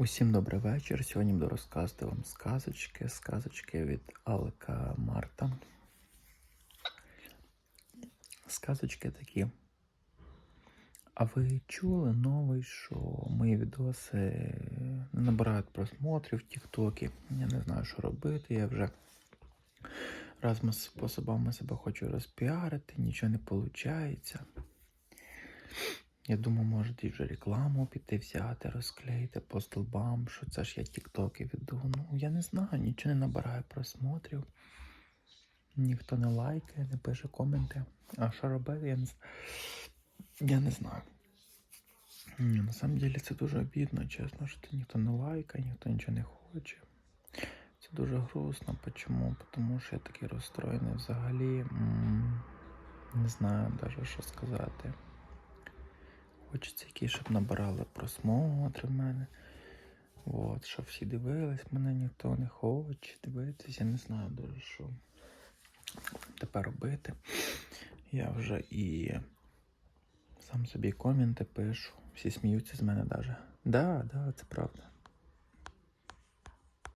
Усім добрий вечір. Сьогодні буду розказувати вам сказочки. Сказочки від Алка Марта. Сказочки такі. А ви чули новий, що мої відоси не набирають просмотрів в Тіктокі? Я не знаю, що робити. Я вже разом з способами себе хочу розпіарити, нічого не виходить. Я думаю, може і вже рекламу піти взяти, розклеїти по столбам, що це ж я тіктоки веду. Ну, я не знаю, нічого не набирає просмотрів. Ніхто не лайкає, не пише коменти. А що робити, я не, я не знаю. Ні, на самом деле це дуже обідно, чесно, що ніхто не лайкає, ніхто нічого не хоче. Це дуже грустно. Почому? Тому що я такий розстроєний взагалі. м, Не знаю навіть, що сказати. Хочеться якісь, щоб набирали просмотри в мене. От, щоб всі дивились, мене ніхто не хоче дивитися. Я не знаю дуже, що тепер робити. Я вже і сам собі коменти пишу. Всі сміються з мене навіть. Да, да, це правда.